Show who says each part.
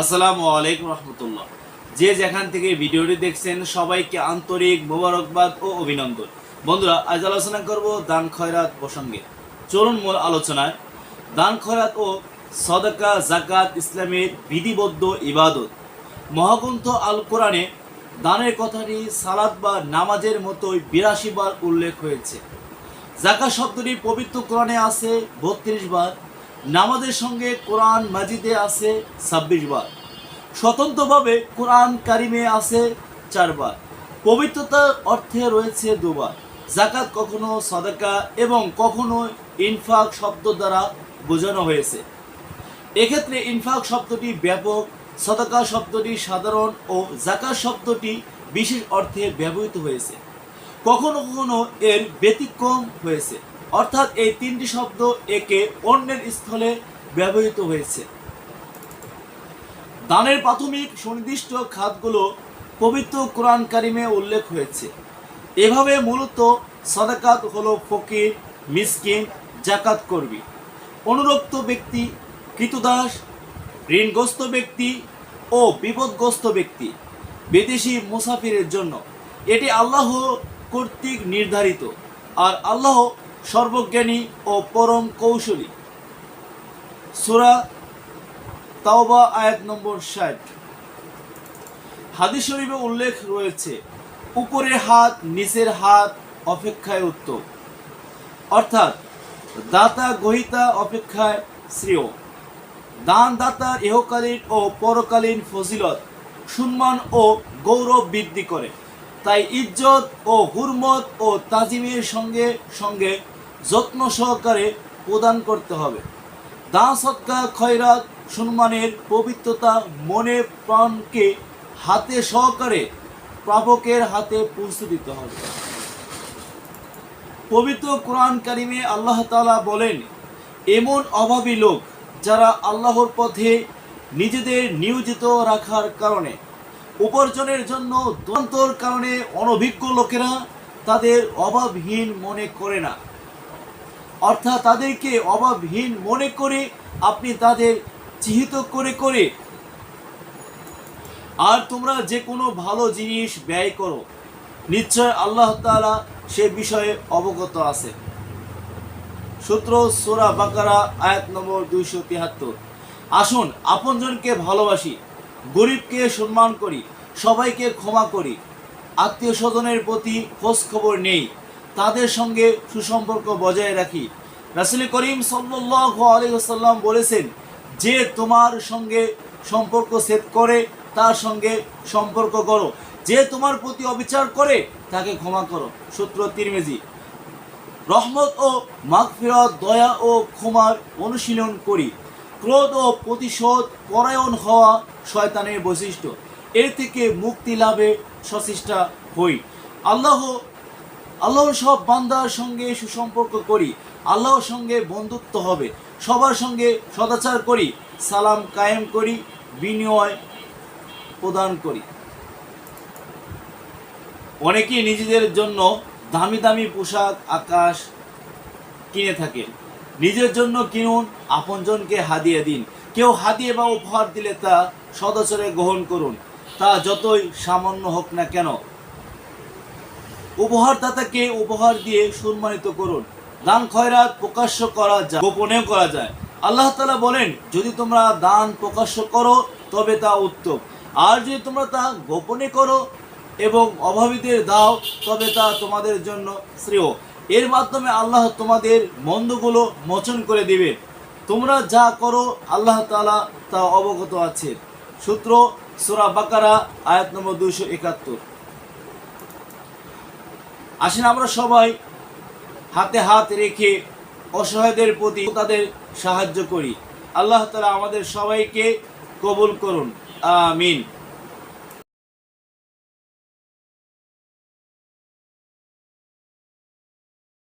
Speaker 1: আসসালামু আলাইকুম রহমতুল্লাহ। যে যেখান থেকে ভিডিওটি দেখছেন, সবাইকে আন্তরিক মোবারকবাদ ও অভিনন্দন। বন্ধুরা, আজ আলোচনা করব দান খয়রাত প্রসঙ্গে। চলুন মূল আলোচনায়। দান খয়রাত ও সদকা জাকাত ইসলামের বিধিবদ্ধ ইবাদত। মহাগ্রন্থ আল কোরআনে দানের কথাটি সালাদ বা নামাজের মতোই বিরাশি বার উল্লেখ হয়েছে। জাকা শব্দটি পবিত্র কোরআনে আছে বত্রিশ বার। নামাজের সঙ্গে কোরআন মাজিদে আছে ছাব্বিশ বার। স্বতন্ত্রভাবে কোরআন কারিমে আছে চারবার পবিত্রতার অর্থে রয়েছে দুবার। জাকাত কখনো সদাকা এবং কখনো ইনফাক শব্দ দ্বারা বোঝানো হয়েছে। এক্ষেত্রে ইনফাক শব্দটি ব্যাপক, সদাকা শব্দটি সাধারণ ও জাকাত শব্দটি বিশেষ অর্থে ব্যবহৃত হয়েছে। কখনো কখনো এর ব্যতিক্রম হয়েছে। অর্থাৎ এই তিনটি শব্দ একে অন্যের স্থলে ব্যবহৃত হয়েছে। দানের প্রাথমিক সুনির্দিষ্ট খাতগুলো পবিত্র কোরআন কারিমে উল্লেখ হয়েছে। এভাবে মূলত সদাকাত হলো ফকির, মিসকিন জাকাত করবি অনুরক্ত ব্যক্তি, কৃতদাস, ঋণগ্রস্ত ব্যক্তি ও বিপদগ্রস্ত ব্যক্তি বিদেশি মুসাফিরের জন্য। এটি আল্লাহ কর্তৃক নির্ধারিত। আর আল্লাহ সর্বজ্ঞানী ও পরম কৌশলী। সুরা তাওবা আয়াত নম্বর ষাট। হাদিস শরীফে উল্লেখ রয়েছে উপরের হাত, নিচের হাত অপেক্ষায় উত্তম। অর্থাৎ, দাতা গহিতা অপেক্ষায় শ্রেয়। দান দাতার ইহকালীন ও পরকালীন ফজিলত, সম্মান ও গৌরব বৃদ্ধি করে। তাই ইজ্জত ও হুরমত ও তাজিমের সঙ্গে সঙ্গে যত্ন সহকারে প্রদান করতে হবে। দান সৎকা খয়রাত সম্মানের পবিত্রতা মনে প্রাণকে হাতে সহকারে প্রাপকের হাতে পৌঁছে দিতে হবে। পবিত্র কোরআন কারিমে আল্লাহ তাআলা বলেন, এমন অভাবী লোক যারা আল্লাহর পথে নিজেদের নিয়োজিত রাখার কারণে, উপার্জনের জন্য দন্তর কারণে অনভিজ্ঞ লোকেরা তাদের অভাবহীন মনে করে না। অর্থাৎ তাদেরকে অভাবহীন মনে করে আপনি তাদের চিহিত করে করে আর তোমরা যে কোনো ভালো জিনিস ব্যয় করো। নিশ্চয় আল্লাহ তাআলা সে বিষয়ে অবগত আছে। সূত্র সোরা বাকারা, আয়াত নম্বর দুইশো তিয়াত্তর আসুন, আপনজনকে ভালোবাসি, গরিবকে সম্মান করি, সবাইকে ক্ষমা করি। আত্মীয় স্বজনের প্রতি খোঁজ খবর নেই। তাদের সঙ্গে সুসম্পর্ক বজায় রাখি। রাসুল করিম ওয়াসাল্লাম বলেছেন, যে তোমার সঙ্গে সম্পর্ক সেট করে, তার সঙ্গে সম্পর্ক করো। যে তোমার প্রতি অবিচার করে, তাকে ক্ষমা করো। সূত্র তিরমিজি। রহমত ও মাগফিরত, দয়া ও ক্ষমার অনুশীলন করি। ক্রোধ ও প্রতিশোধ পরায়ণ হওয়া শয়তানের বৈশিষ্ট্য। এর থেকে মুক্তি লাভে সচেষ্টা হই। আল্লাহ আল্লাহর সব বান্দার সঙ্গে সুসম্পর্ক করি, আল্লাহর সঙ্গে বন্ধুত্ব হবে, সবার সঙ্গে সদাচার করি, সালাম কায়েম করি, বিনিময় প্রদান করি। অনেকেই নিজেদের জন্য দামি দামি পোশাক, আকাশ কিনে থাকেন নিজের জন্য কিনুন, আপনজনকে হাদিয়ে দিন। কেউ হাদিয়ে বা উপহার দিলে তা সদাচরে গ্রহণ করুন। তা যতই সামান্য হোক না কেন উপহারদাতাকে উপহার দিয়ে সম্মানিত করুন। দান খয়রাত প্রকাশ্য করা যায়, গোপনেও করা যায়। আল্লাহ তালা বলেন, যদি তোমরা দান প্রকাশ্য করো, তবে তা উত্তম। আর যদি তোমরা তা গোপনে করো এবং অভাবীদের দাও, তবে তা তোমাদের জন্য শ্রেয়। এর মাধ্যমে আল্লাহ তোমাদের মন্দগুলো মোচন করে দিবে তোমরা যা করো, আল্লাহ তালা তা অবগত আছে সূত্র সুরা বাকারা, আয়াত নম্বর দুইশো একাত্তর। আসেন আমরা সবাই হাতে হাত রেখে অসহায়দের প্রতি তাদের সাহায্য করি। আল্লাহ তালা আমাদের সবাইকে কবুল করুন। আমিন।